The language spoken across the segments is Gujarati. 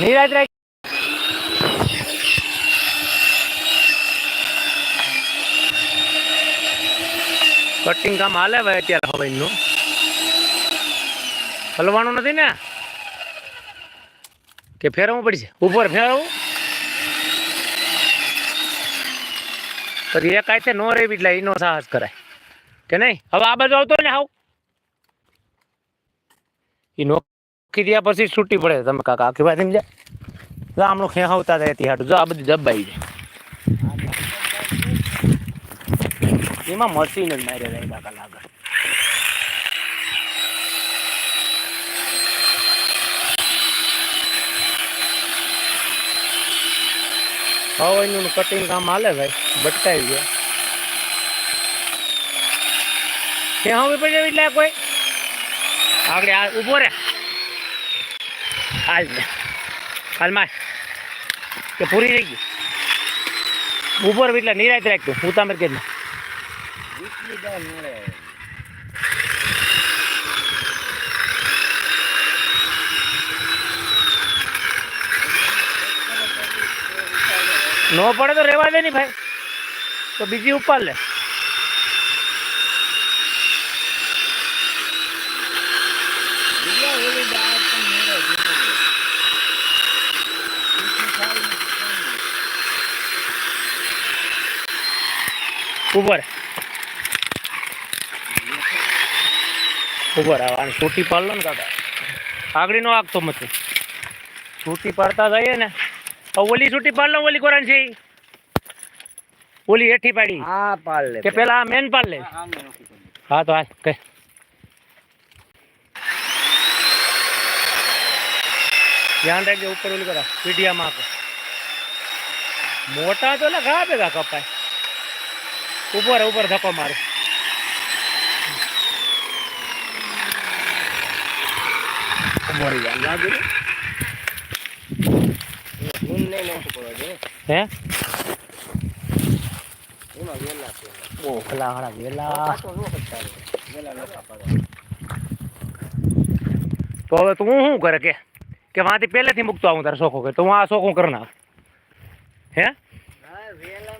નિરાજ રાખ કટિંગ કામ હાલે ભાઈ અત્યારે હવાઈનું? હલવાનું નથી ને? કે ફેરવવું પડશે? ઉપર ફેરવવું પછી એક આથે નો રેવી એટલે એનો સાહસ કરાય. કે નહીં? હવે આ બાજુ આવતો ને આવું. એ ત્યાં પછી છૂટી પડે તમે કાકા આખી વાત સમજ્યા જો આમનું ખેહાવતા જાય ત્યાં હાટું જો આ બધી દબાઈ જાય એમાં મશીન જ મારે જાય કાકા લાગે હવાઈનું કટિંગ કામ હાલે ભાઈ બટકાઈ ગયા ક્યાં હવે પડે એટલે કોઈ આગળ આ ઊભો રે હાલ હાલમાં કે પૂરી રહી ગઈ. ઉપર એટલે નિરાયત રાખતું ઉતામર તમે કે ન. પડે તો રેવા દે નહીં ભાઈ. તો બીજી ઉપર લે. ઉપર ઉપર આવ અને છૂટી પાડ લો ને કાકા. આગળી નો આગતો મતું છૂટી પાડતા જઈએ ને ઓલી છૂટી પાડ લો ઓલી કોરાન છે ઓલી હેઠી પાડી. હા પાડ લે કે પેલા. આ મેન પાડ લે. હા તો હાલ કઈ ધ્યાન રાખજો ઉપર ઓલી કરા પીઢિયામાં મોટા તો લખા ભેગા કપાય. ઉપર ઉપર ધક્કો મારે. હે? એમાં વેલા. તો હવે તું શું કરે કે? કે વાંથી પહેલેથી મૂકતો આવું તારે શોખો કે તો હું આ શોખું કર ના હે? વેલા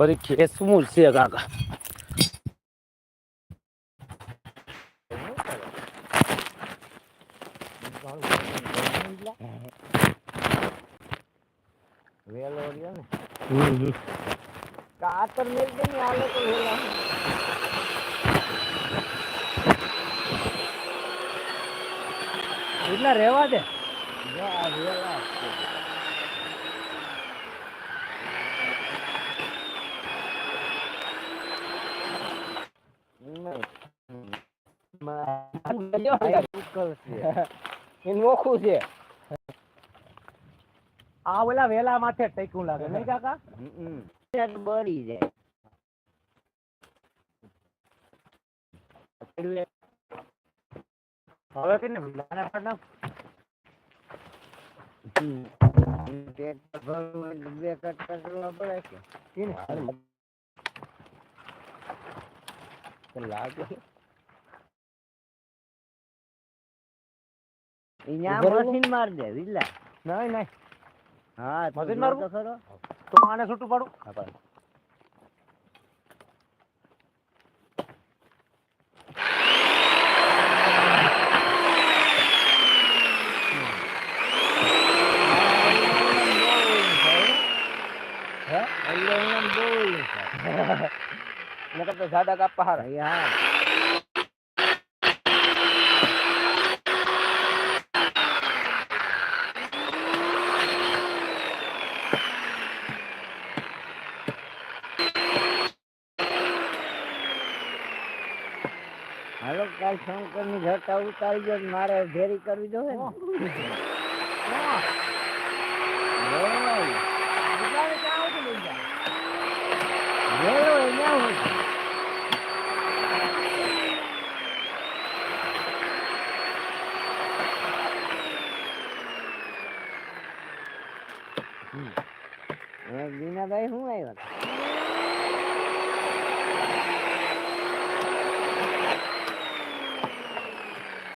बड़ी खेसमूल से आगा वेल हो। ना पर मिल को ले इतना रेवा दे रेवा આ ઉકલ છે. એ નોખું છે આ ઓલા વેલા માથે ટેકું લાગે નહીં કાકા હમ. બળી જાય એટલે હવે કે ને વેલાને પાડ નાખ. હમ. પેટ ભરવું હોય તો બે કટ કરવા પડે કે ઈ ને. તો લાગે અહીંયા ઉભો રહો. મશીન માર દે વિલા નહીં નહીં હા તો મશીન જો મારવું? તો ખરો તો હું આને છૂટું પાડું હા, પાડ. હે અલ્લે એમ બહુ કાલ શંકરની જટા ઉતારી ગયો મારે ઘેરી કરવી જોઈએ બીનાભાઈ શું આવ્યા?